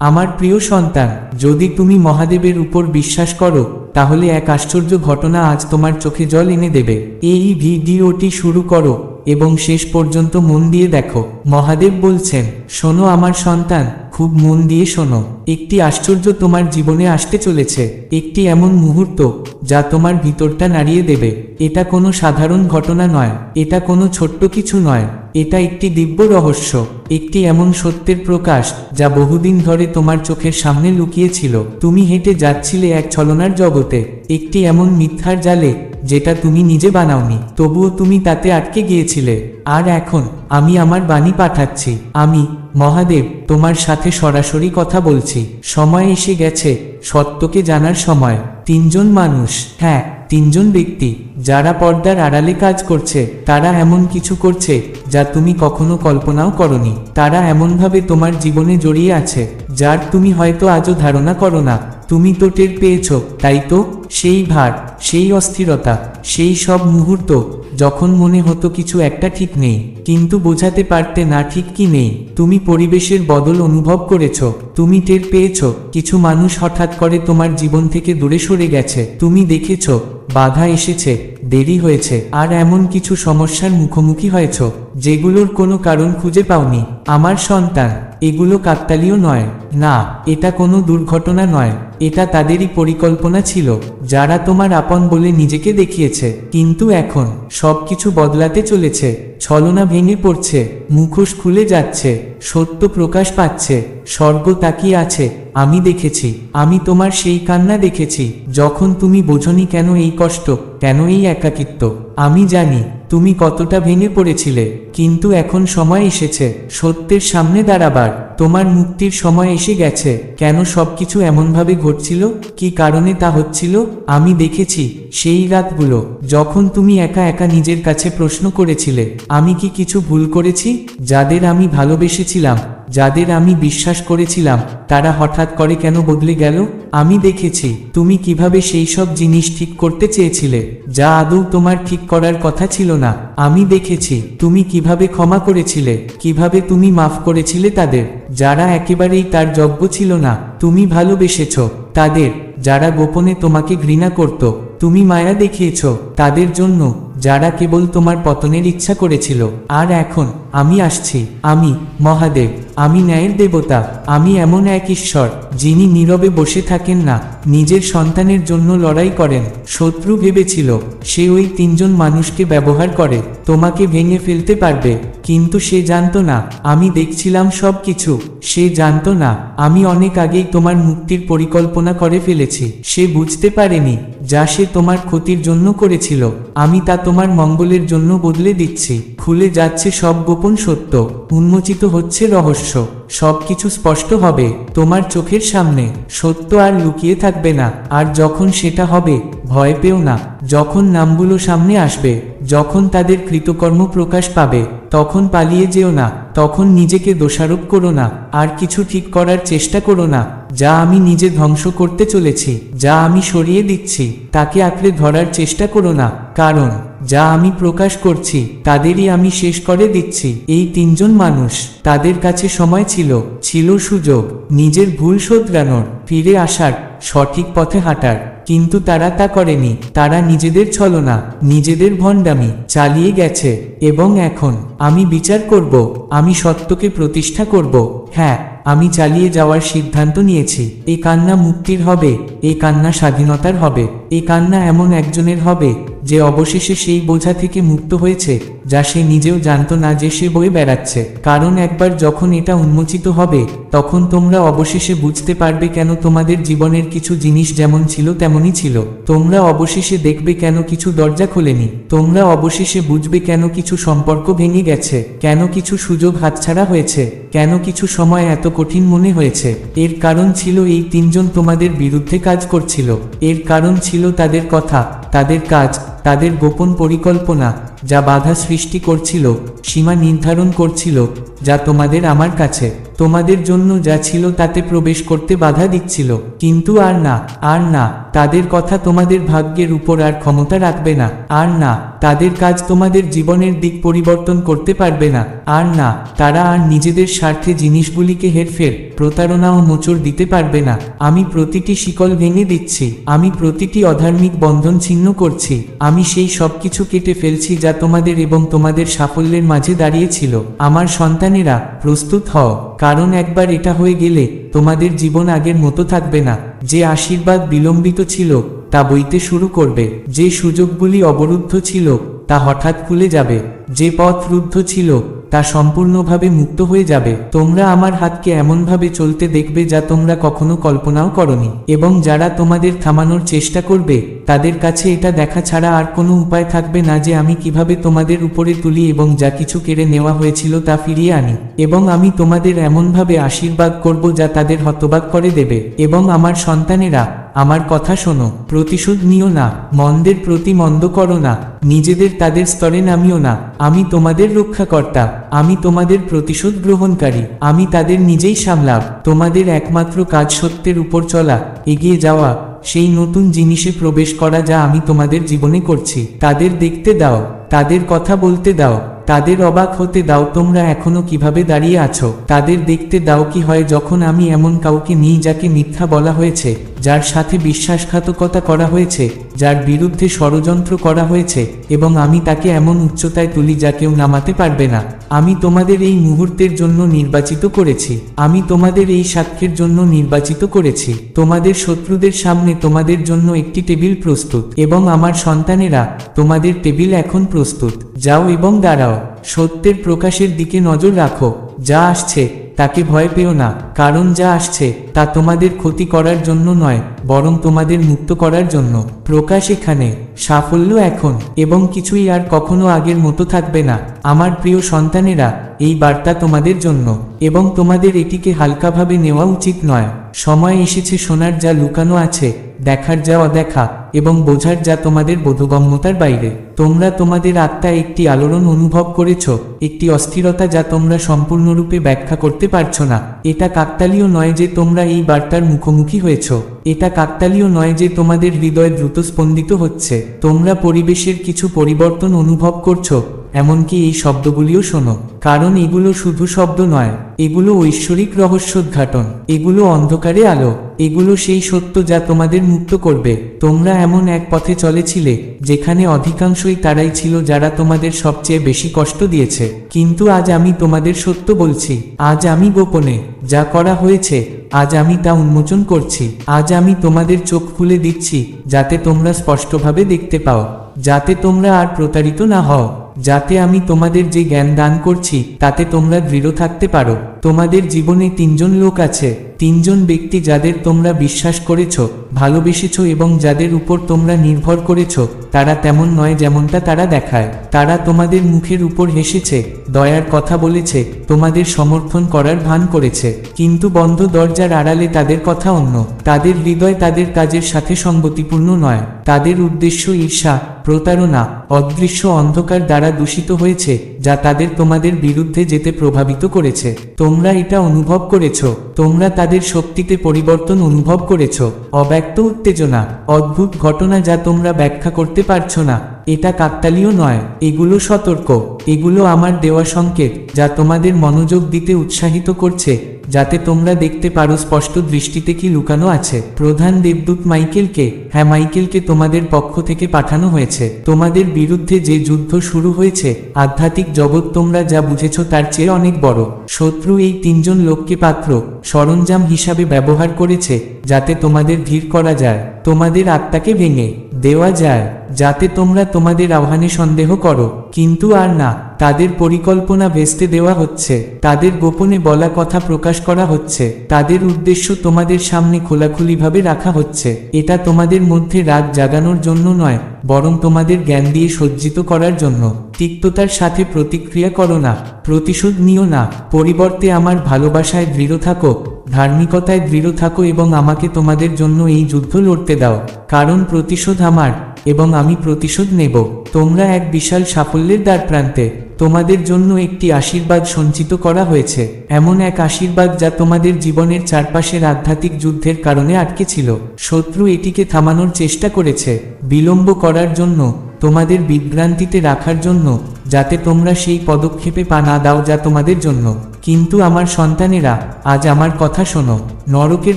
আমার প্রিয় সন্তান, যদি তুমি মহাদেবের উপর বিশ্বাস করো, তাহলে এক আশ্চর্য ঘটনা আজ তোমার চোখে জল এনে দেবে। এই ভিডিওটি শুরু করো। এবং শেষ পর্যন্ত মন দিয়ে দেখো। মহাদেব বলছেন, শোনো আমার সন্তান, খুব মন দিয়ে শোনো। একটি আশ্চর্য তোমার জীবনে আসতে চলেছে। একটি এমন মুহূর্ত, যা তোমার ভিতরটা নাড়িয়ে দেবে। এটা কোনো সাধারণ ঘটনা নয়। এটা কোনো ছোট্ট কিছু নয়। এটা একটি দিব্য রহস্য। একটি এমন সত্যের প্রকাশ, যা বহুদিন ধরে তোমার চোখের সামনে লুকিয়েছিল। তুমি হেঁটে যাচ্ছিলে এক ছলনার জগতে। একটি এমন মিথ্যার জালে যেটা তুমি নিজে বানাওনি, তবুও তুমি তাতে আটকে গিয়েছিলে। আর এখন, আমি আমার বাণী পাঠাচ্ছি। আমি, মহাদেব, তোমার সাথে সরাসরি কথা বলছি। সময় এসে গেছে, সত্যকে জানার সময়। তিনজন মানুষ হ্যাঁ তিনজন ব্যক্তি, যারা পর্দার আড়ালে কাজ করছে, তারা এমন কিছু করছে, যা তুমি কখনো কল্পনাও করনি। তারা এমনভাবে তোমার জীবনে জড়িয়ে আছে, যার তুমি হয়তো আজও ধারণা করো না। তুমি তো টের পেয়েছ, তাই তো? সেই ভার, সেই অস্থিরতা, সেই সব মুহূর্ত, যখন মনে হতো কিছু একটা ঠিক নেই, কিন্তু বোঝাতে পারতে না ঠিক কি নেই, তুমি পরিবেশের বদল অনুভব করেছ, তুমি টের পেয়েছ, কিছু মানুষ হঠাৎ করে তোমার জীবন থেকে দূরে সরে গেছে, তুমি দেখেছ বাধা এসেছে, দেরি হয়েছে। আর এমন কিছু সমস্যার মুখোমুখি হয়েছ, যেগুলোর কোনো কারণ খুঁজে পাওনি। আমার সন্তান, এগুলো কাকতালীয় নয়। না, এটা কোনো দুর্ঘটনা নয়। এটা তাদেরই পরিকল্পনা ছিল, যারা তোমার আপন বলে নিজেকে দেখিয়েছে। কিন্তু এখন সব কিছু বদলাতে চলেছে। ছলনা ভেঙে পড়ছে, মুখোশ খুলে যাচ্ছে, সত্য প্রকাশ পাচ্ছে, স্বর্গ তাকিয়ে আছে, আমি দেখেছি, আমি তোমার সেই কান্না দেখেছি, যখন তুমি বোঝনি কেন এই কষ্ট, কেন এই একাকিত্ব? আমি জানি তুমি কতটা ভেঙে পড়েছিলে, কিন্তু এখন সময় এসেছে, সত্যের সামনে দাঁড়াবার। তোমার মুক্তির সময় এসে গেছে, কেন সবকিছু এমনভাবে ঘটছিল? কি কারণে তা হচ্ছিল? আমি দেখেছি, সেই রাতগুলো, যখন তুমি একা একা নিজের কাছে প্রশ্ন করেছিলে, আমি কি কিছু ভুল করেছি? যাদের আমি ভালোবেসেছিলাম। যাদের আমি বিশ্বাস করেছিলাম, তারা হঠাৎ করে কেন বদলে গেল? আমি দেখেছি, তুমি কীভাবে সেই সব জিনিস ঠিক করতে চেয়েছিলে, যা আদৌ তোমার ঠিক করার কথা ছিল না। আমি দেখেছি, তুমি কীভাবে ক্ষমা করেছিলে, কীভাবে তুমি মাফ করেছিলে তাদের, যারা একেবারেই তার যজ্ঞ ছিল না। তুমি ভালোবেসেছ, তাদের, যারা গোপনে তোমাকে ঘৃণা করত। তুমি মায়া দেখিয়েছ, তাদের জন্য, যারা কেবল তোমার পতনের ইচ্ছা করেছিল। আর এখন, আমি আসছি, আমি, মহাদেব আমি ন্যায়ের দেবতা, আমি এমন এক ঈশ্বর, যিনি নীরবে বসে থাকেন না, নিজের সন্তানের জন্য লড়াই করেন। শত্রু ভেবেছিল, সে ওই তিনজন মানুষকে ব্যবহার করে, তোমাকে ভেঙে ফেলতে পারবে, কিন্তু সে জানতো না, আমি দেখছিলাম সব কিছু সে জানতো না, আমি অনেক আগেই তোমার মুক্তির পরিকল্পনা করে ফেলেছি। সে বুঝতে পারেনি, যা সে তোমার ক্ষতির জন্য করেছিল, আমি তা তোমার মঙ্গলের জন্য বদলে দিচ্ছি। খুলে যাচ্ছে সব গোপন সত্য, উন্মোচিত হচ্ছে রহস্য। সবকিছু স্পষ্ট হবে, তোমার চোখের সামনে, সত্য আর লুকিয়ে থাকবে না, আর যখন সেটা হবে, ভয় পেও না, যখন নামগুলো সামনে আসবে, যখন তাদের কৃতকর্ম প্রকাশ পাবে, তখন পালিয়ে যেও না, তখন নিজেকে দোষারোপ করো না, আর কিছু ঠিক করার চেষ্টা করো না, যা আমি নিজে ধ্বংস করতে চলেছি, যা আমি সরিয়ে দিচ্ছি, তাকে আঁকড়ে ধরার চেষ্টা করো না, কারণ যা আমি প্রকাশ করছি, তাদেরই আমি শেষ করে দিচ্ছি। এই তিনজন মানুষ তাদের কাছে সময় ছিল ছিল সুযোগ, নিজের ভুল শোধরানোর, ফিরে আসার, সঠিক পথে হাঁটার। কিন্তু তারা তা করেনি, তারা নিজেদের ছলনা, নিজেদের ভণ্ডামি চালিয়ে গেছে। এবং এখন আমি বিচার করব, আমি সত্যকে প্রতিষ্ঠা করব। হ্যাঁ আমি চালিয়ে যাওয়ার সিদ্ধান্ত নিয়েছি। এ কান্না মুক্তির হবে, এ কান্না স্বাধীনতার হবে এই কান্না এমন একজনের হবে যে অবশেষে সেই বোঝা থেকে মুক্ত হয়েছে, যা সে নিজেও জানতো না যে সে বয়ে বেড়াচ্ছে। কারণ একবার যখন এটা উন্মোচিত হবে, তখন তোমরা অবশেষে বুঝতে পারবে কেন তোমাদের জীবনের কিছু জিনিস যেমন ছিল তেমনই ছিল। তোমরা অবশেষে দেখবে কেন কিছু দরজা খোলেনি। তোমরা অবশেষে বুঝবে কেন কিছু সম্পর্ক ভেঙে গেছে। কেন কিছু সুযোগ হাতছাড়া হয়েছে। কেন কিছু সময় এত কঠিন মনে হয়েছে। এর কারণ ছিল এই তিনজন তোমাদের বিরুদ্ধে কাজ করছিল। এর কারণ ছিল তাদের কথা, তাদের কাজ তাদের গোপন পরিকল্পনা যা বাধা সৃষ্টি করছিল, সীমা নির্ধারণ করছিল, যা তোমাদের আমার কাছে, তোমাদের জন্য যা ছিল তাতে প্রবেশ করতে বাধা দিচ্ছিল। কিন্তু আর না আর না, তাদের কথা তোমাদের ভাগ্যের উপর আর ক্ষমতা রাখবে না। আর না, তাদের কাজ তোমাদের জীবনের দিক পরিবর্তন করতে পারবে না। আর না, তারা আর নিজেদের স্বার্থে জিনিসগুলিকে হেরফের, প্রতারণা ও মোচড় দিতে পারবে না। আমি প্রতিটি শিকল ভেঙে দিচ্ছি, আমি প্রতিটি অধার্মিক বন্ধন ছিন্ন করছি, আমি সেই সব কিছু কেটে ফেলছি যা তোমাদের এবং তোমাদের সাফল্যের মাঝে দাঁড়িয়েছিল। আমার সন্তানেরা, প্রস্তুত হও, কারণ একবার এটা হয়ে গেলে তোমাদের জীবন আগের মতো থাকবে না। যে আশীর্বাদ বিলম্বিত ছিল, তা বইতে শুরু করবে। যে সুযোগগুলি অবরুদ্ধ ছিল, তা হঠাৎ খুলে যাবে। যে পথ রুদ্ধ ছিল তা সম্পূর্ণভাবে মুক্ত হয়ে যাবে। তোমরা আমার হাতকে এমনভাবে চলতে দেখবে যা তোমরা কখনো কল্পনাও করনি। এবং যারা তোমাদের থামানোর চেষ্টা করবে, তাদের কাছে এটা দেখা ছাড়া আর কোনো উপায় থাকবে না যে আমি কীভাবে তোমাদের উপরে তুলি এবং যা কিছু কেড়ে নেওয়া হয়েছিল তা ফিরিয়ে আনি। এবং আমি তোমাদের এমনভাবে আশীর্বাদ করব যা তাদের হতবাক করে দেবে। এবং আমার সন্তানেরা, আমার কথা শোনো, প্রতিশোধ নিও না, মন্দের প্রতি মন্দ করো না, নিজেদের তাদের স্তরে নামিও না, আমি তোমাদের রক্ষাকর্তা। আমি তোমাদের প্রতিশোধ গ্রহণকারী। আমি তাদের নিজেই সামলাব। তোমাদের একমাত্র কাজ সত্যের উপর চলা, এগিয়ে যাওয়া, সেই নতুন জিনিসে প্রবেশ করা যা আমি তোমাদের জীবনে করছি। তাদের দেখতে দাও, তাদের কথা বলতে দাও। তাদের অবাক হতে দাও, তোমরা এখনও কীভাবে দাঁড়িয়ে আছো? তাদের দেখতে দাও কি হয় যখন আমি এমন কাউকে নিই যাকে মিথ্যা বলা হয়েছে, যার সাথে বিশ্বাসঘাতকতা করা হয়েছে, যার বিরুদ্ধে ষড়যন্ত্র করা হয়েছে, এবং আমি তাকে এমন উচ্চতায় তুলি যা কেউ নামাতে পারবে না। আমি তোমাদের এই মুহূর্তের জন্য নির্বাচিত করেছি। আমি তোমাদের এই সাক্ষ্যের জন্য নির্বাচিত করেছি। তোমাদের শত্রুদের সামনে তোমাদের জন্য একটি টেবিল প্রস্তুত, এবং আমার সন্তানেরা তোমাদের টেবিল এখন প্রস্তুত। যাও এবং দাঁড়াও। সত্যের প্রকাশের দিকে নজর রাখো, যা আসছে, তাকে ভয় পেও না, কারণ যা আসছে, তা তোমাদের ক্ষতি করার জন্য নয়, বরং তোমাদের মুক্ত করার জন্য। প্রকাশ এখানে, সাফল্য এখন, এবং কিছুই আর কখনো আগের মতো থাকবে না। আমার প্রিয় সন্তানেরা এই বার্তা তোমাদের জন্য, এবং তোমাদের এটিকে হালকাভাবে নেওয়া উচিত নয়। সময় এসেছে শোনার যা লুকানো আছে, দেখার যা অদেখা, এবং বোঝার যা তোমাদের বোধগম্যতার বাইরে। তোমরা তোমাদের আত্মা একটি আলোড়ন অনুভব করেছ, একটি অস্থিরতা যা তোমরা সম্পূর্ণরূপে ব্যাখ্যা করতে পারছ না। এটা কাকতালীয় নয় যে তোমরা এই বার্তার মুখোমুখি হয়েছ। এটা কাকতালীয় নয় যে তোমাদের হৃদয় দ্রুত স্পন্দিত হচ্ছে। তোমরা পরিবেশের কিছু পরিবর্তন অনুভব করছ এমনকি এই শব্দগুলিও শোনো। কারণ এগুলো শুধু শব্দ নয়, এগুলো ঐশ্বরিক রহস্যোদ্ঘাটন, এগুলো অন্ধকারে আলো, এগুলো সেই সত্য যা তোমাদের মুক্ত করবে। তোমরা এমন এক পথে চলেছিলে, যেখানে অধিকাংশই তারাই ছিল যারা তোমাদের সবচেয়ে বেশি কষ্ট দিয়েছে। কিন্তু আজ আমি তোমাদের সত্য বলছি, আজ আমি গোপনে যা করা হয়েছে, আজ আমি তা উন্মোচন করছি, আজ আমি তোমাদের চোখ খুলে দিচ্ছি যাতে তোমরা স্পষ্টভাবে দেখতে পাও, যাতে তোমরা আর প্রতারিত না হও। যাতে আমি তোমাদের যে জ্ঞান দান করছি, তাতে তোমরা দৃঢ় থাকতে পারো। তোমাদের জীবনে তিনজন লোক আছে, তিনজন ব্যক্তি যাদের তোমরা বিশ্বাস করেছ, ভালোবেসেছ এবং যাদের উপর তোমরা নির্ভর করেছ, তারা তেমন নয় যেমনটা তারা দেখায়। তারা তোমাদের মুখের উপর হেসেছে, দয়ার কথা বলেছে, তোমাদের সমর্থন করার ভান করেছে। কিন্তু বন্ধ দরজার আড়ালে তাদের কথা অন্য। তাদের হৃদয় তাদের কাজের সাথে সঙ্গতিপূর্ণ নয়। তাদের উদ্দেশ্য ঈর্ষা, প্রতারণা, অদৃশ্য অন্ধকার দ্বারা দূষিত হয়েছে, যা তাদের তোমাদের বিরুদ্ধে যেতে প্রভাবিত করেছে। তোমরা এটা অনুভব করেছ। তোমরা তাদের শক্তিতে পরিবর্তন অনুভব করেছ। অব্যক্ত উত্তেজনা, অদ্ভুত ঘটনা যা তোমরা ব্যাখ্যা করতে পারছ না। এটা কাকতালীয় নয়। এগুলো সতর্ক। এগুলো আমার দেওয়া সংকেত, যা তোমাদের মনোযোগ দিতে উৎসাহিত করছে। যাতে তোমরা দেখতে পারো স্পষ্ট দৃষ্টিতে কি লুকানো আছে। প্রধান দেবদূত মাইকেলকে হ্যাঁ মাইকেলকে তোমাদের পক্ষ থেকে পাঠানো হয়েছে। তোমাদের বিরুদ্ধে যে যুদ্ধ শুরু হয়েছে, আধ্যাত্মিক জগৎ তোমরা যা বুঝেছ তার চেয়ে অনেক বড়। শত্রু এই তিনজন লোককে পাত্র, সরঞ্জাম হিসাবে ব্যবহার করেছে, যাতে তোমাদের ধীর করা যায়। তোমাদের আত্মাকে ভেঙে দেওয়া যায়। যাতে তোমরা তোমাদের আহ্বানে সন্দেহ করো। কিন্তু আর না, তাদের পরিকল্পনা ভেস্তে দেওয়া হচ্ছে। তাদের গোপনে বলা কথা প্রকাশ করা হচ্ছে। তাদের উদ্দেশ্য তোমাদের সামনে খোলাখুলিভাবে রাখা হচ্ছে। এটা তোমাদের মধ্যে রাগ জাগানোর জন্য নয় বরং তোমাদের জ্ঞান দিয়ে সজ্জিত করার জন্য। তিক্ততার সাথে প্রতিক্রিয়া করো না, প্রতিশোধ নিও না। পরিবর্তে আমার ভালোবাসায় দৃঢ় থাকো, ধার্মিকতায় দৃঢ় থাকো এবং আমাকে তোমাদের জন্য এই যুদ্ধ লড়তে দাও। কারণ প্রতিশোধ আমার এবং আমি প্রতিশোধ নেব। তোমরা এক বিশাল সাফল্যের দ্বার প্রান্তে তোমাদের জন্য একটি আশীর্বাদ সঞ্চিত করা হয়েছে। এমন এক আশীর্বাদ যা তোমাদের জীবনের চারপাশের আধ্যাত্মিক যুদ্ধের কারণে আটকে ছিল। শত্রু এটিকে থামানোর চেষ্টা করেছে। বিলম্ব করার জন্য তোমাদের বিভ্রান্তিতে রাখার জন্য, যাতে তোমরা সেই পদক্ষেপে পা না দাও যা তোমাদের জন্য। কিন্তু আমার সন্তানেরা, আজ আমার কথা শোনো। নরকের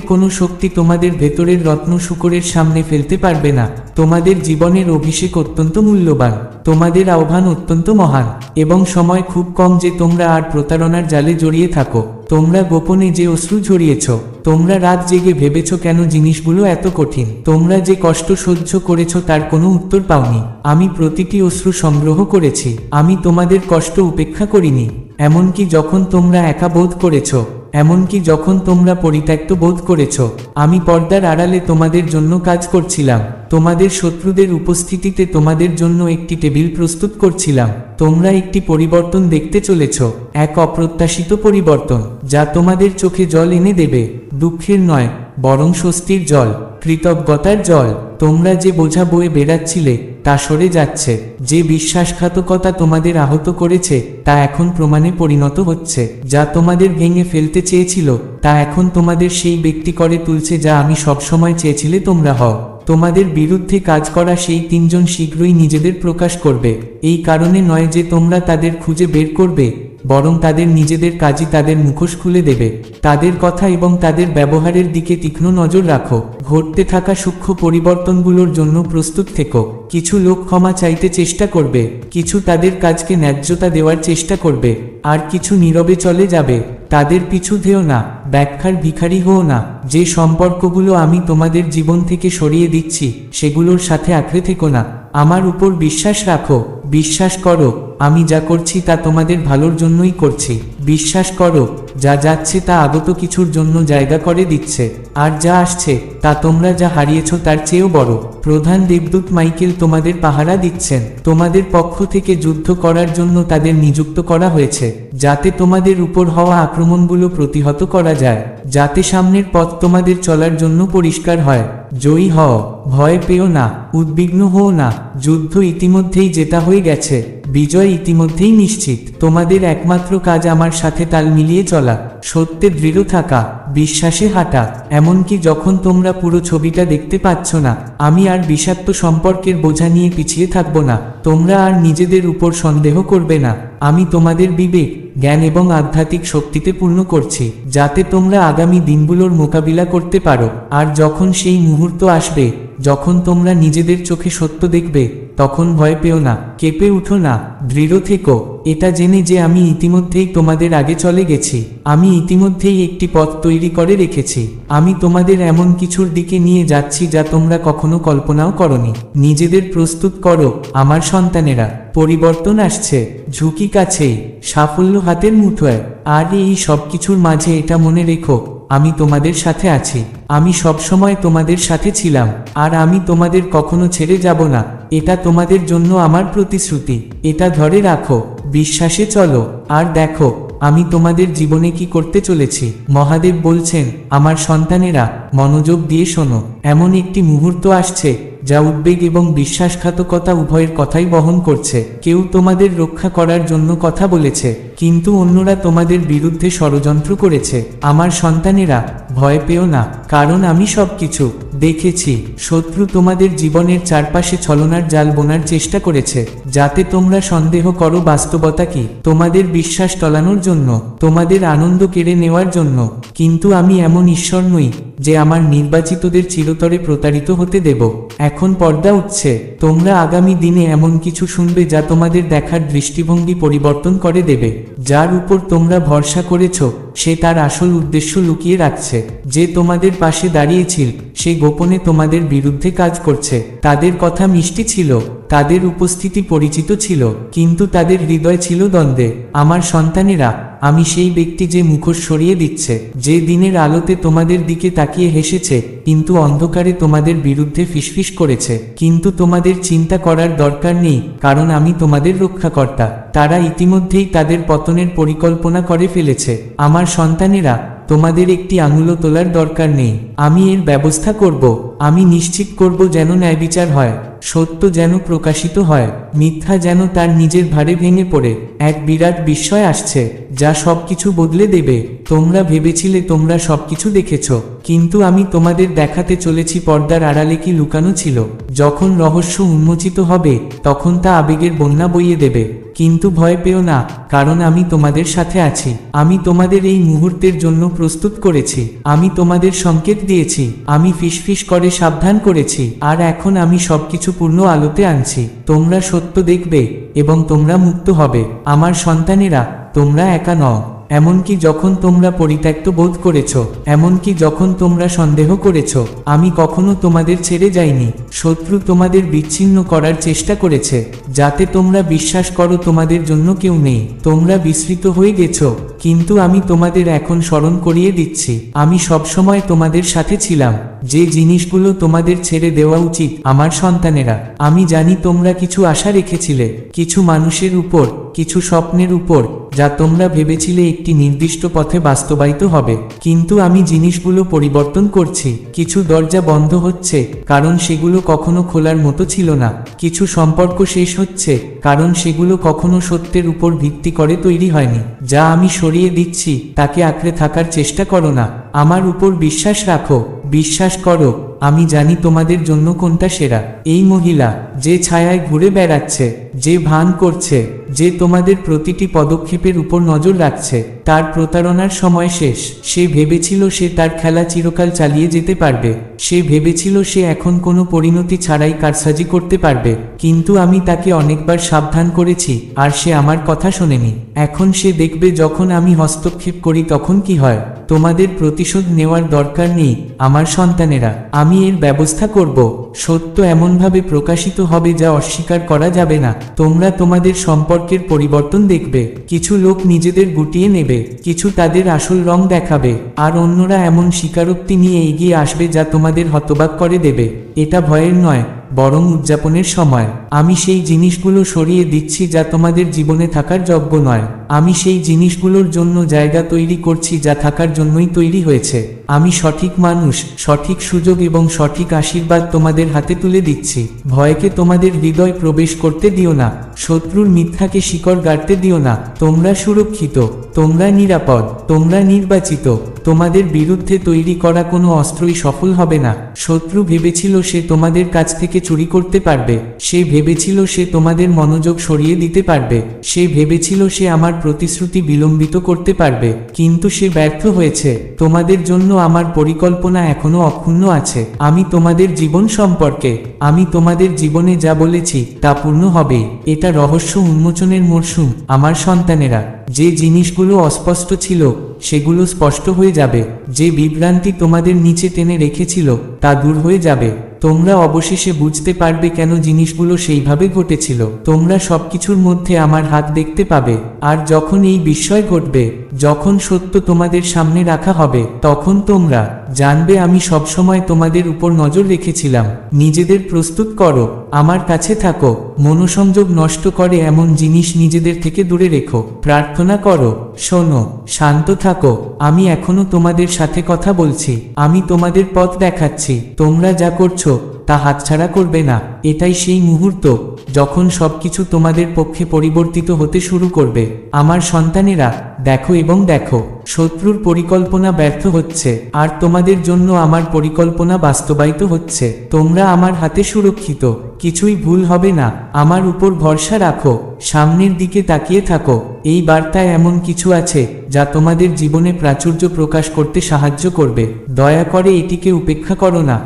কোনো শক্তি তোমাদের ভেতরের রত্ন শুকরের সামনে ফেলতে পারবে না। তোমাদের জীবনের অভিষেক অত্যন্ত মূল্যবান। তোমাদের আহ্বান অত্যন্ত মহান। এবং সময় খুব কম যে তোমরা আর প্রতারণার জালে জড়িয়ে থাকো। তোমরা গোপনে যে অশ্রু ঝরিয়েছ, তোমরা রাত জেগে ভেবেছ কেন জিনিসগুলো এত কঠিন। তোমরা যে কষ্ট সহ্য করেছ তার কোনো উত্তর পাওনি। আমি প্রতিটি অশ্রু সংগ্রহ করেছি। আমি তোমাদের কষ্ট উপেক্ষা করিনি। এমনকি যখন তোমরা একা বোধ করেছ এমনকি যখন তোমরা পরিত্যক্ত বোধ করেছ, আমি পর্দার আড়ালে তোমাদের জন্য কাজ করছিলাম। তোমাদের শত্রুদের উপস্থিতিতে তোমাদের জন্য একটি টেবিল প্রস্তুত করছিলাম। তোমরা একটি পরিবর্তন দেখতে চলেছ, এক অপ্রত্যাশিত পরিবর্তন, যা তোমাদের চোখে জল এনে দেবে। দুঃখের নয়, বরং স্বস্তির জল, কৃতজ্ঞতার জল। তোমরা যে বোঝা বয়ে বেড়াচ্ছিলে তা সরে যাচ্ছে। যে বিশ্বাসঘাতকতা তোমাদের আহত করেছে, তা এখন প্রমাণে পরিণত হচ্ছে। যা তোমাদের ভেঙে ফেলতে চেয়েছিল, তা এখন তোমাদের সেই ব্যক্তি করে তুলছে যা আমি সবসময় চেয়েছিলে তোমরা হও। তোমাদের বিরুদ্ধে কাজ করা সেই তিনজন শীঘ্রই নিজেদের প্রকাশ করবে। এই কারণে নয় যে তোমরা তাদের খুঁজে বের করবে বরং তাদের নিজেদের কাজই তাদের মুখোশ খুলে দেবে। তাদের কথা এবং তাদের ব্যবহারের দিকে তীক্ষ্ণ নজর রাখো। ঘটতে থাকা সূক্ষ্ম পরিবর্তনগুলোর জন্য প্রস্তুত থেকো। কিছু লোক ক্ষমা চাইতে চেষ্টা করবে। কিছু তাদের কাজকে ন্যায্যতা দেওয়ার চেষ্টা করবে। আর কিছু নীরবে চলে যাবে, তাদের পিছু ধেও না, ব্যাখ্যার ভিখারি হও না। যে সম্পর্কগুলো আমি তোমাদের জীবন থেকে সরিয়ে দিচ্ছি, সেগুলোর সাথে আঁকড়ে থেকো না। আমার উপর বিশ্বাস রাখো, বিশ্বাস করো, আমি যা করছি তা তোমাদের ভালোর জন্যই করছি। বিশ্বাস করো যা যাচ্ছে তা আগত কিছুর জন্য জায়গা করে দিচ্ছে, আর যা আসছে, তা তোমরা যা হারিয়েছ তার চেয়েও বড়। প্রধান দেবদূত মাইকেল তোমাদের পাহারা দিচ্ছেন। তোমাদের পক্ষ থেকে যুদ্ধ করার জন্য তাদের নিযুক্ত করা হয়েছে, যাতে তোমাদের উপর হওয়া আক্রমণগুলো প্রতিহত করা যায়, যাতে সামনের পথ তোমাদের চলার জন্য পরিষ্কার হয়। জয়ী হও, ভয় পেও না, উদ্বিগ্ন হও না, যুদ্ধ ইতিমধ্যেই জেতা হয়ে গেছে। বিজয় ইতিমধ্যেই নিশ্চিত। তোমাদের একমাত্র কাজ আমার সাথে তাল মিলিয়ে চলা। সত্যে দৃঢ় থাকা, বিশ্বাসে হাঁটা। এমনকি যখন তোমরা পুরো ছবিটা দেখতে পাচ্ছ না, আমি আর বিষাক্ত সম্পর্কের বোঝা নিয়ে পিছিয়ে থাকব না। তোমরা আর নিজেদের উপর সন্দেহ করবে না। আমি তোমাদের বিবেক, জ্ঞান এবং আধ্যাত্মিক শক্তিতে পূর্ণ করছি, যাতে তোমরা আগামী দিনগুলোর মোকাবিলা করতে পারো। আর যখন সেই মুহূর্ত আসবে, যখন তোমরা নিজেদের চোখে সত্য দেখবে তখন ভয় পেও না, কেঁপে উঠো না, দৃঢ় থেকো। এটা জেনে যে আমি ইতিমধ্যেই তোমাদের আগে চলে গেছি। আমি ইতিমধ্যেই একটি পথ তৈরি করে রেখেছি। আমি তোমাদের এমন কিছুর দিকে নিয়ে যাচ্ছি যা তোমরা কখনো কল্পনাও করনি। নিজেদের প্রস্তুত করো, আমার সন্তানেরা। পরিবর্তন আসছে, ঝুঁকি কাছে সাফল্য হাতের মুঠোয়। আর এই সব কিছুর মাঝে এটা মনে রেখো, আমি তোমাদের সাথে আছি। আমি সবসময় তোমাদের সাথে ছিলাম, আর আমি তোমাদের কখনো ছেড়ে যাব না। এটা তোমাদের জন্য আমার প্রতিশ্রুতি। এটা ধরে রাখো, বিশ্বাসে চলো, আর দেখো, আমি তোমাদের জীবনে কি করতে চলেছি। মহাদেব বলছেন, আমার সন্তানেরা, মনোযোগ দিয়ে শোনো। এমন একটি মুহূর্ত আসছে, যা উদ্বেগ এবং বিশ্বাসঘাতকতা উভয়ের কথাই বহন করছে। কেউ তোমাদের রক্ষা করার জন্য কথা বলেছে কিন্তু অন্যরা তোমাদের বিরুদ্ধে ষড়যন্ত্র করেছে। আমার সন্তানেরা, ভয় পেও না, কারণ আমি সবকিছু দেখেছি। শত্রু তোমাদের জীবনের চারপাশে ছলনার জাল বোনার চেষ্টা করেছে। যাতে তোমরা সন্দেহ করো বাস্তবতা কি? তোমাদের বিশ্বাস টলানোর জন্য, তোমাদের আনন্দ কেড়ে নেওয়ার জন্য। কিন্তু আমি এমন ঈশ্বর নই, যে আমার নির্বাচিতদের চিরতরে প্রতারিত হতে দেব। এখন পর্দা উঠছে। তোমরা আগামী দিনে এমন কিছু শুনবে যা তোমাদের দেখার দৃষ্টিভঙ্গি পরিবর্তন করে দেবে। যার উপর তোমরা ভরসা করেছ, সে তার আসল উদ্দেশ্য লুকিয়ে রাখছে। যে তোমাদের পাশে দাঁড়িয়েছিল, সে গোপনে তোমাদের বিরুদ্ধে কাজ করছে। তাদের কথা মিষ্টি ছিল, তাদের উপস্থিতি পরিচিত ছিল, কিন্তু তাদের হৃদয় ছিল দ্বন্দ্বে। আমার সন্তানেরা আমি সেই ব্যক্তি যে মুখোশ সরিয়ে দিচ্ছে, যে দিনের আলোতে তোমাদের দিকে তাকিয়ে হেসেছে, কিন্তু অন্ধকারে তোমাদের বিরুদ্ধে ফিসফিস করেছে, কিন্তু তোমাদের চিন্তা করার দরকার নেই, কারণ আমি তোমাদের রক্ষাকর্তা। তারা ইতিমধ্যেই তাদের পতনের পরিকল্পনা করে ফেলেছে। আমার সন্তানেরা তোমাদের একটি আঙুলও তোলার দরকার নেই। আমি এর ব্যবস্থা করব। আমি নিশ্চিত করব যেন ন্যায় বিচার হয়, সত্য যেন প্রকাশিত হয়, মিথ্যা যেন তার নিজের ভারে ভেঙে পড়ে। এক বিরাট বিস্ময় আসছে, যা সবকিছু বদলে দেবে। তোমরা ভেবেছিলে তোমরা সবকিছু দেখেছ, কিন্তু আমি তোমাদের দেখাতে চলেছি পর্দার আড়ালে কি লুকানো ছিল। যখন রহস্য উন্মোচিত হবে, তখন তা আবেগের বন্যা বইয়ে দেবে। কিন্তু ভয় পেও না, কারণ আমি তোমাদের সাথে আছি। আমি তোমাদের এই মুহূর্তের জন্য প্রস্তুত করেছি। আমি তোমাদের সংকেত দিয়েছি। আমি ফিসফিস করে সাবধান করেছি। আর এখন আমি সবকিছু পূর্ণ আলোতে আনছি। তোমরা সত্য দেখবে এবং তোমরা মুক্ত হবে। আমার সন্তানেরা, তোমরা একা নও। এমনকি যখন তোমরা পরিত্যক্ত বোধ করেছ, এমনকি যখন তোমরা সন্দেহ করেছ, আমি কখনো তোমাদের ছেড়ে যাইনি। শত্রু তোমাদের বিচ্ছিন্ন করার চেষ্টা করেছে, যাতে তোমরা বিশ্বাস করো তোমাদের জন্য কেউ নেই। তোমরা বিস্মৃত হয়ে গেছো। কিন্তু আমি তোমাদের এখন স্মরণ করিয়ে দিচ্ছি। আমি সবসময় তোমাদের সাথে ছিলাম। যে জিনিসগুলো তোমাদের ছেড়ে দেওয়া উচিত, আমার সন্তানেরা। আমি জানি তোমরা কিছু আশা রেখেছিলে, কিছু মানুষের উপর, কিছু স্বপ্নের উপর, যা তোমরা ভেবেছিলে একটি নির্দিষ্ট পথে বাস্তবায়িত হবে। কিন্তু আমি জিনিসগুলো পরিবর্তন করছি। কিছু দরজা বন্ধ হচ্ছে, কারণ সেগুলো কখনো খোলার মতো ছিল না। কিছু সম্পর্ক শেষ হচ্ছে, কারণ সেগুলো কখনো সত্যের উপর ভিত্তি করে তৈরি হয়নি, যা আমি সরিয়ে দিচ্ছি, তাকে আঁকড়ে থাকার চেষ্টা করো না। আমার উপর বিশ্বাস রাখো, বিশ্বাস করো, আমি জানি তোমাদের জন্য কোনটা সেরা। এই মহিলা, যে ছায়ায় ঘুরে বেড়াচ্ছে, যে ভান করছে, যে তোমাদের প্রতিটি পদক্ষেপের উপর নজর রাখছে, তার প্রতারণার সময় শেষ। সে ভেবেছিল সে তার খেলা চিরকাল চালিয়ে যেতে পারবে। সে ভেবেছিল সে এখন কোনো পরিণতি ছাড়াই কারসাজি করতে পারবে। কিন্তু আমি তাকে অনেকবার সাবধান করেছি, আর সে আমার কথা শোনেনি। এখন সে দেখবে যখন আমি হস্তক্ষেপ করি তখন কি হয়? তোমাদের প্রতিশোধ নেওয়ার দরকার নেই, আমার সন্তানেরা। আমি এর ব্যবস্থা করব। সত্য এমনভাবে প্রকাশিত হবে যা অস্বীকার করা যাবে না। তোমরা তোমাদের সম্পর্কের পরিবর্তন দেখবে। কিছু লোক নিজেদের গুটিয়ে নেবে। কিছু তাদের আসল রং দেখাবে। আর অন্যরা এমন স্বীকারোক্তি নিয়ে এগিয়ে আসবে যা তোমাদের হতবাক করে দেবে। এটা ভয়ের নয়। বরং উদযাপনের সময়। আমি সেই জিনিসগুলো সরিয়ে দিচ্ছি যা তোমাদের জীবনে থাকার যোগ্য নয়। আমি সেই জিনিসগুলোর জন্য জায়গা তৈরি করছি যা থাকার জন্যই তৈরি হয়েছে। আমি সঠিক মানুষ, সঠিক সুযোগ এবং সঠিক আশীর্বাদ তোমাদের হাতে তুলে দিচ্ছি। ভয়কে তোমাদের হৃদয় প্রবেশ করতে দিও না। শত্রুর মিথ্যাকে শিকড় গাড়তে দিও না। তোমরা সুরক্ষিত, তোমরা নিরাপদ, তোমরা নির্বাচিত। তোমাদের বিরুদ্ধে তৈরি করা কোনো অস্ত্রই সফল হবে না। শত্রু ভেবেছিল সে তোমাদের কাছ থেকে চুরি করতে পারবে। সে ভেবেছিল সে তোমাদের মনোযোগ সরিয়ে দিতে পারবে। সে ভেবেছিল সে আমার প্রতিশ্রুতি বিলম্বিত করতে পারবে। কিন্তু সে ব্যর্থ হয়েছে। তোমাদের জন্য আমার পরিকল্পনা এখনও অক্ষুণ্ণ আছে। আমি তোমাদের জীবন সম্পর্কে, আমি তোমাদের জীবনে যা বলেছি তা পূর্ণ হবে। এটা রহস্য উন্মোচনের মরশুম, আমার সন্তানেরা। যে জিনিসগুলো অস্পষ্ট ছিল, সেগুলো স্পষ্ট হয়ে যাবে। যে বিভ্রান্তি তোমাদের নিচে টেনে রেখেছিল, তা দূর হয়ে যাবে। তোমরা অবশেষে বুঝতে পারবে কেন জিনিসগুলো সেইভাবে ঘটেছিল। তোমরা সবকিছুর মধ্যে আমার হাত দেখতে পাবে। আর যখন এই বিস্ময় ঘটবে, যখন সত্য তোমাদের সামনে রাখা হবে, তখন তোমরা জানবে আমি সবসময় তোমাদের উপর নজর রেখেছিলাম। নিজেদের প্রস্তুত করো, আমার কাছে থাকো। মনোসংযোগ নষ্ট করে এমন জিনিস নিজেদের থেকে দূরে রেখো। প্রার্থনা করো, শোনো, শান্ত থাকো। আমি এখনও তোমাদের সাথে কথা বলছি, আমি তোমাদের পথ দেখাচ্ছি। তোমরা যা করছ, তা হাতছাড়া করবে না। এটাই সেই মুহূর্ত, যখন সবকিছু তোমাদের পক্ষে পরিবর্তিত হতে শুরু করবে। আমার সন্তানেরা দেখো এবং দেখো, শত্রুর পরিকল্পনা ব্যর্থ হচ্ছে, আর তোমাদের জন্য আমার পরিকল্পনা বাস্তবায়িত হচ্ছে। তোমরা আমার হাতে সুরক্ষিত, কিছুই ভুল হবে না, আমার উপর ভরসা রাখো, সামনের দিকে তাকিয়ে থাকো। এই বার্তায় এমন কিছু আছে, যা তোমাদের জীবনে প্রাচুর্য প্রকাশ করতে সাহায্য করবে। দয়া করে এটিকে উপেক্ষা করো না।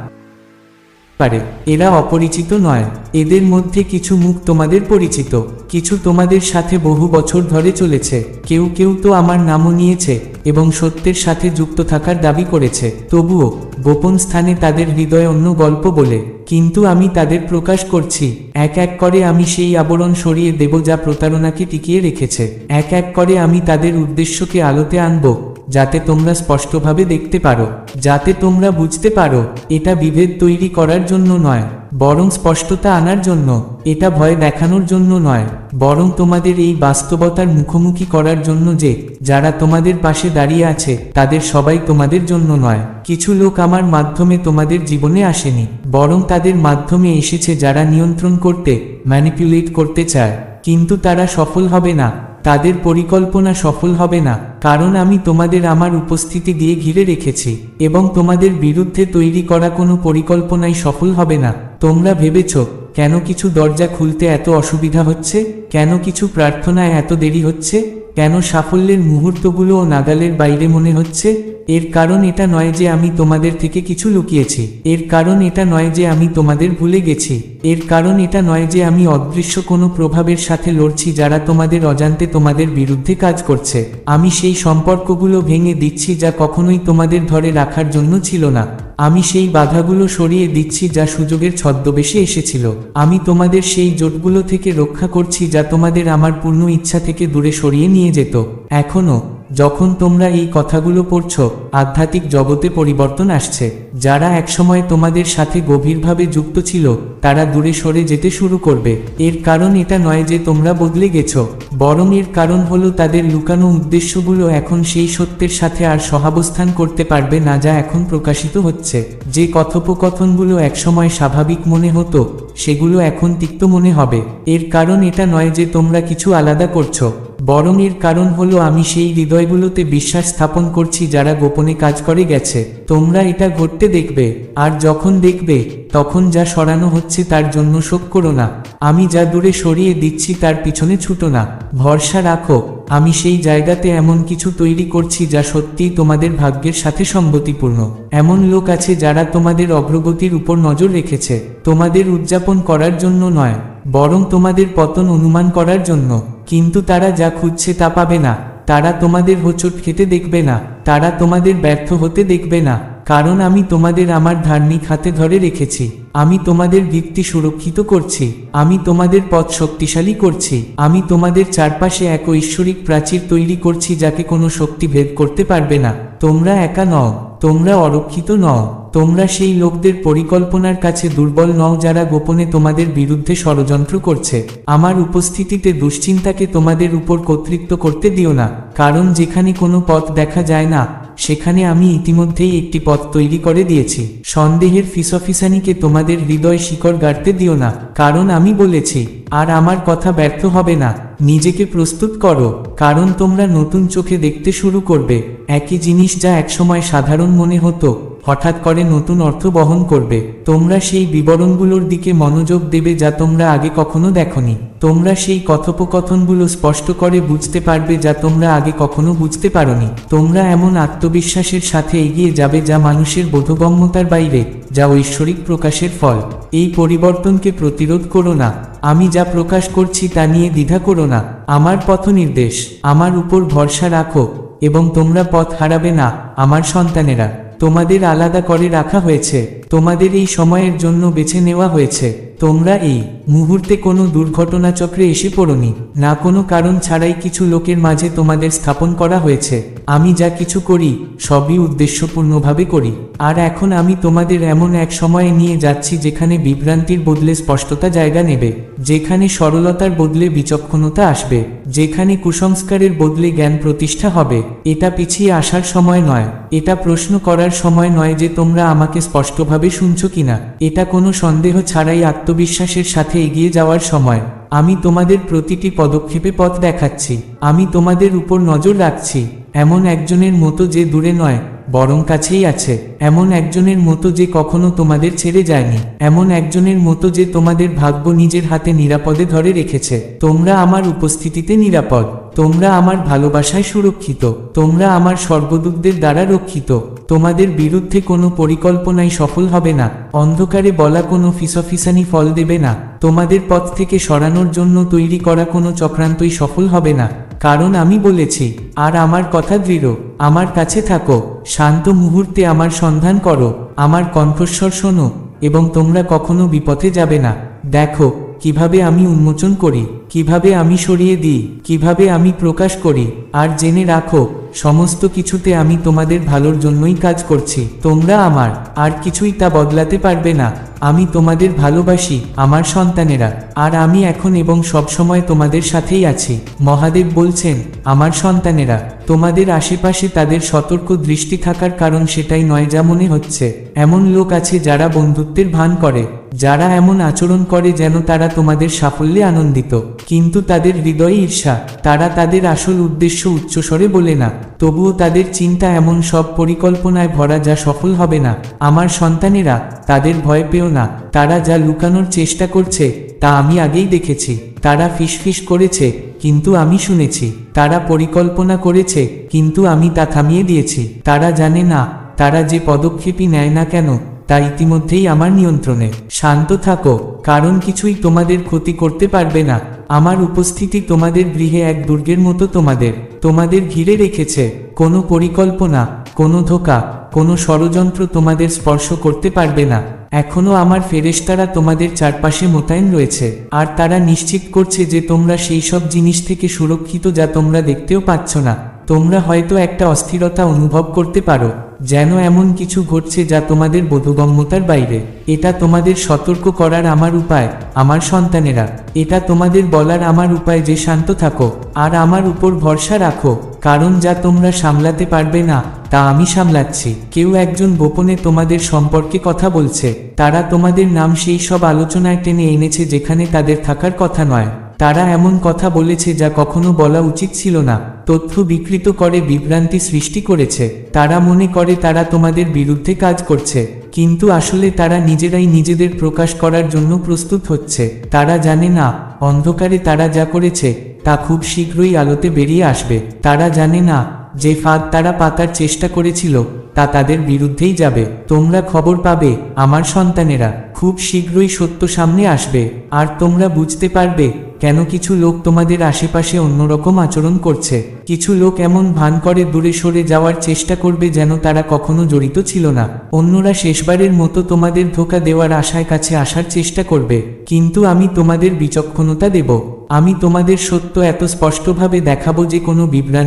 পারে। এরা অপরিচিত নয়। এদের মধ্যে কিছু মুখ তোমাদের পরিচিত। কিছু তোমাদের সাথে বহু বছর ধরে চলেছে। কেউ কেউ তো আমার নামও নিয়েছে এবং সত্যের সাথে যুক্ত থাকার দাবি করেছে। তবুও গোপন স্থানে তাদের হৃদয়ে অন্য গল্প বলে, কিন্তু আমি তাদের প্রকাশ করছি। এক এক করে আমি সেই আবরণ সরিয়ে দেব যা প্রতারণাকে টিকিয়ে রেখেছে। এক এক করে আমি তাদের উদ্দেশ্যকে আলোতে আনব, যাতে তোমরা স্পষ্টভাবে দেখতে পারো। যাতে তোমরা বুঝতে পারো, এটা বিভেদ তৈরি করার জন্য নয়, বরং স্পষ্টতা আনার জন্য, এটা ভয় দেখানোর জন্য নয়, বরং তোমাদের এই বাস্তবতার মুখোমুখি করার জন্য যে, যারা তোমাদের পাশে দাঁড়িয়ে আছে, তাদের সবাই তোমাদের জন্য নয়। কিছু লোক আমার মাধ্যমে তোমাদের জীবনে আসেনি, বরং তাদের মাধ্যমে এসেছে যারা নিয়ন্ত্রণ করতে ম্যানিপুলেট করতে চায়, কিন্তু তারা সফল হবে না। তাদের পরিকল্পনা সফল হবে না, কারণ আমি তোমাদের আমার উপস্থিতি দিয়ে ঘিরে রেখেছি, এবং তোমাদের বিরুদ্ধে তৈরি করা কোনো পরিকল্পনাই সফল হবে না। তোমরা ভেবেছ, কেন কিছু দরজা খুলতে এত অসুবিধা হচ্ছে? কেন কিছু প্রার্থনায় এত দেরি হচ্ছে? কেন সাফল্যের মুহূর্তগুলো ও নাগালের বাইরে মনে হচ্ছে? এর কারণ এটা নয় যে আমি তোমাদের থেকে কিছু লুকিয়েছি। এর কারণ এটা নয় যে আমি তোমাদের ভুলে গেছি। এর কারণ এটা নয় যে আমি অদৃশ্য কোনো প্রভাবের সাথে লড়ছি যারা তোমাদের অজান্তে তোমাদের বিরুদ্ধে কাজ করছে। আমি সেই সম্পর্কগুলো ভেঙে দিচ্ছি যা কখনোই তোমাদের ধরে রাখার জন্য ছিল না। আমি সেই বাধাগুলো সরিয়ে দিচ্ছি যা সুযোগের ছদ্মবেশে এসেছিল। আমি তোমাদের সেই জোটগুলো থেকে রক্ষা করছি যা তোমাদের আমার পূর্ণ ইচ্ছা থেকে দূরে সরিয়ে নিয়ে যেত। এখনও যখন তোমরা এই কথাগুলো পড়ছ, আধ্যাত্মিক জগতে পরিবর্তন আসছে। যারা একসময় তোমাদের সাথে গভীরভাবে যুক্ত ছিল, তারা দূরে সরে যেতে শুরু করবে। এর কারণ এটা নয় যে তোমরা বদলে গেছো। বরং এর কারণ হলো তাদের লুকানো উদ্দেশ্যগুলো এখন সেই সত্যের সাথে আর সহাবস্থান করতে পারবে না যা এখন প্রকাশিত হচ্ছে। যে কথোপকথনগুলো একসময় স্বাভাবিক মনে হতো, সেগুলো এখন তিক্ত মনে হবে। এর কারণ এটা নয় যে তোমরা কিছু আলাদা করছ। বরং এর কারণ হলো আমি সেই হৃদয়গুলোতে বিশ্বাস স্থাপন করছি যারা গোপনে কাজ করে গেছে। তোমরা এটা ঘটতে দেখবে, আর যখন দেখবে, তখন যা সরানো হচ্ছে তার জন্য শোক করো না। আমি যা দূরে সরিয়ে দিচ্ছি তার পিছনে ছুটো না। ভরসা রাখো, আমি সেই জায়গাতে এমন কিছু তৈরি করছি যা সত্যিই তোমাদের ভাগ্যের সাথে সঙ্গতিপূর্ণ এমন লোক আছে যারা তোমাদের অগ্রগতির উপর নজর রেখেছে। তোমাদের উদযাপন করার জন্য নয়, বরং তোমাদের পতন অনুমান করার জন্য। কিন্তু তারা যা খুঁজছে তা পাবে না। তারা তোমাদের হোঁচট খেতে দেখবে না। তারা তোমাদের ব্যর্থ হতে দেখবে না। কারণ আমি তোমাদের আমার ধার্মিক হাতে ধরে রেখেছি। আমি তোমাদের ভিত্তি সুরক্ষিত করছি। আমি তোমাদের পথ শক্তিশালী করছি। আমি তোমাদের চারপাশে এক ঐশ্বরিক প্রাচীর তৈরি করছি যাকে কোনো শক্তি ভেদ করতে পারবে না। তোমরা একা নও। তোমরা অরক্ষিত নও। তোমরা সেই লোকদের পরিকল্পনার কাছে দুর্বল নও যারা গোপনে তোমাদের বিরুদ্ধে ষড়যন্ত্র করছে। আমার উপস্থিতিতে দুশ্চিন্তাকে তোমাদের উপর কর্তৃত্ব করতে দিও না, কারণ যেখানে কোনো পথ দেখা যায় না, সেখানে আমি ইতিমধ্যেই একটি পথ তৈরি করে দিয়েছি। সন্দেহের ফিসফিসানিকে তোমাদের হৃদয় শিকড় গাড়তে দিও না, কারণ আমি বলেছি, আর আমার কথা ব্যর্থ হবে না। নিজেকে প্রস্তুত করো, কারণ তোমরা নতুন চোখে দেখতে শুরু করবে। একই জিনিস যা একসময় সাধারণ মনে হতো হঠাৎ করে নতুন অর্থ বহন করবে। তোমরা সেই বিবরণগুলোর দিকে মনোযোগ দেবে যা তোমরা আগে কখনো দেখনি। তোমরা সেই কথোপকথনগুলো স্পষ্ট করে বুঝতে পারবে যা তোমরা আগে কখনো বুঝতে পারোনি। তোমরা এমন আত্মবিশ্বাসের সাথে এগিয়ে যাবে যা মানুষের বোধগম্যতার বাইরে, যা ঐশ্বরিক প্রকাশের ফল। এই পরিবর্তনকে প্রতিরোধ করো না। আমি যা প্রকাশ করছি তা নিয়ে দ্বিধা করো না। আমার পথ নির্দেশ আমার উপর ভরসা রাখো, এবং তোমরা পথ হারাবে না, আমার সন্তানেরা। তোমাদের আলাদা করে রাখা হয়েছে। তোমাদের এই সময়ের জন্য বেছে নেওয়া হয়েছে। তোমরা এই মুহূর্তে কোনো দুর্ঘটনা চক্রে এসে পড়নি, না কোনো কারণ ছাড়াই কিছু লোকের মাঝে তোমাদের স্থাপন করা হয়েছে। আমি যা কিছু করি, সবই উদ্দেশ্যপূর্ণভাবে করি। আর এখন আমি তোমাদের এমন এক সময়ে নিয়ে যাচ্ছি যেখানে বিভ্রান্তির বদলে স্পষ্টতা জায়গা নেবে, যেখানে সরলতার বদলে বিচক্ষণতা আসবে, যেখানে কুসংস্কারের বদলে জ্ঞান প্রতিষ্ঠা হবে। এটা পিছিয়ে আসার সময় নয়, এটা প্রশ্ন করার সময় নয় যে তোমরা আমাকে স্পষ্টভাবে শুনছ কিনা। এটা কোনো সন্দেহ ছাড়াই আত্মবিশ্বাসের সাথে এগিয়ে যাওয়ার সময়, আমি তোমাদের প্রতিটি পদক্ষেপে পথ দেখাচ্ছি, আমি তোমাদের উপর নজর রাখছি, এমন একজনের মতো যে দূরে নয়। বরং কাছেই আছে। এমন একজনের মতো যে কখনো তোমাদের ছেড়ে যায়নি। এমন একজনের মতো যে তোমাদের ভাগ্য নিজের হাতে নিরাপদে ধরে রেখেছে। তোমরা আমার উপস্থিতিতে নিরাপদ। তোমরা আমার ভালোবাসায় সুরক্ষিত। তোমরা আমার স্বর্গদূতদের দ্বারা রক্ষিত। তোমাদের বিরুদ্ধে কোনো পরিকল্পনাই সফল হবে না। অন্ধকারে বলা কোনো ফিসফিসানি ফল দেবে না। তোমাদের পথ থেকে সরানোর জন্য তৈরি করা কোনো চক্রান্তই সফল হবে না। কারণ আমি বলেছি, আর আমার কথা দৃঢ়, আমার কাছে থাকো, শান্ত মুহূর্তে আমার সন্ধান করো, আমার কণ্ঠস্বর শোনো, এবং তোমরা কখনো বিপথে যাবে না। দেখো, কীভাবে আমি উন্মোচন করি। কীভাবে আমি সরিয়ে দিই, কীভাবে আমি প্রকাশ করি, আর জেনে রাখো, সমস্ত কিছুতে আমি তোমাদের ভালোর জন্যই কাজ করছি। তোমরা আমার আর কিছুই তা বদলাতে পারবে না। আমি তোমাদের ভালোবাসি, আমার সন্তানেরা। আর আমি এখন এবং সবসময় তোমাদের সাথেই আছি। মহাদেব বলছেন, আমার সন্তানেরা, তোমাদের আশেপাশে তাদের সতর্ক দৃষ্টি থাকার কারণ সেটাই নয় যা মনে হচ্ছে। এমন লোক আছে যারা বন্ধুত্বের ভান করে, যারা এমন আচরণ করে যেন তারা তোমাদের সাফল্যে আনন্দিত। কিন্তু তাদের হৃদয়ে ঈর্ষা। তারা তাদের আসল উদ্দেশ্য উচ্চস্বরে বলে না। তবুও তাদের চিন্তা এমন সব পরিকল্পনায় ভরা যা সফল হবে না। আমার সন্তানেরা, তাদের ভয় পেও না। তারা যা লুকানোর চেষ্টা করছে, তা আমি আগেই দেখেছি। তারা ফিসফিস করেছে, কিন্তু আমি শুনেছি। তারা পরিকল্পনা করেছে, কিন্তু আমি তা থামিয়ে দিয়েছি। তারা জানে না, তারা যে পদক্ষেপই নেয় না কেন, তা ইতিমধ্যেই আমার নিয়ন্ত্রণে। শান্ত থাকো, কারণ কিছুই তোমাদের ক্ষতি করতে পারবে না। আমার উপস্থিতি তোমাদের গৃহে এক দুর্গের মতো তোমাদের তোমাদের ঘিরে রেখেছে। কোনো পরিকল্পনা, কোনো ধোকা, কোনো ষড়যন্ত্র তোমাদের স্পর্শ করতে পারবে না। এখনও আমার ফেরেশতারা তোমাদের চারপাশে মোতায়েন রয়েছে, আর তারা নিশ্চিত করছে যে তোমরা সেই সব জিনিস থেকে সুরক্ষিত যা তোমরা দেখতেও পাচ্ছ না। তোমরা হয়তো একটা অস্থিরতা অনুভব করতে পারো। যেন এমন কিছু ঘটছে যা তোমাদের বোধগম্যতার বাইরে। এটা তোমাদের সতর্ক করার আমার উপায়, আমার সন্তানেরা। এটা তোমাদের বলার আমার উপায় যে শান্ত থাকো, আর আমার উপর ভরসা রাখো। কারণ যা তোমরা সামলাতে পারবে না, তা আমি সামলাচ্ছি। কেউ একজন গোপনে তোমাদের সম্পর্কে কথা বলছে, তারা তোমাদের নাম সেই সব আলোচনায় টেনে এনেছে যেখানে তাদের থাকার কথা নয়। তারা এমন কথা বলেছে যা কখনো বলা উচিত ছিল না। তথ্য বিকৃত করে বিভ্রান্তি সৃষ্টি করেছে। তারা মনে করে তারা তোমাদের বিরুদ্ধে কাজ করছে। কিন্তু আসলে তারা নিজেরাই নিজেদের প্রকাশ করার জন্য প্রস্তুত হচ্ছে। তারা জানে না, অন্ধকারে তারা যা করেছে, তা খুব শীঘ্রই আলোতে বেরিয়ে আসবে। তারা জানে না যে ফাঁদ তারা পাতার চেষ্টা করেছিল, তা তাদের বিরুদ্ধেই যাবে। তোমরা খবর পাবে, আমার সন্তানেরা। খুব শীঘ্রই সত্য সামনে আসবে। আর তোমরা বুঝতে পারবে, কেন কিছু লোক তোমাদের আশেপাশে অন্যরকম আচরণ করছে। কিছু লোক এমন ভান করে দূরে সরে যাওয়ার চেষ্টা করবে যেন তারা কখনো জড়িত ছিল না। অন্যরা শেষবারের মতো তোমাদের ধোকা দেওয়ার আশায় কাছে আসার চেষ্টা করবে। কিন্তু আমি তোমাদের বিচক্ষণতা দেব। আমি তোমাদের সত্য এত স্পষ্টভাবে দেখাবো যে কোনো বিভ্রান্তি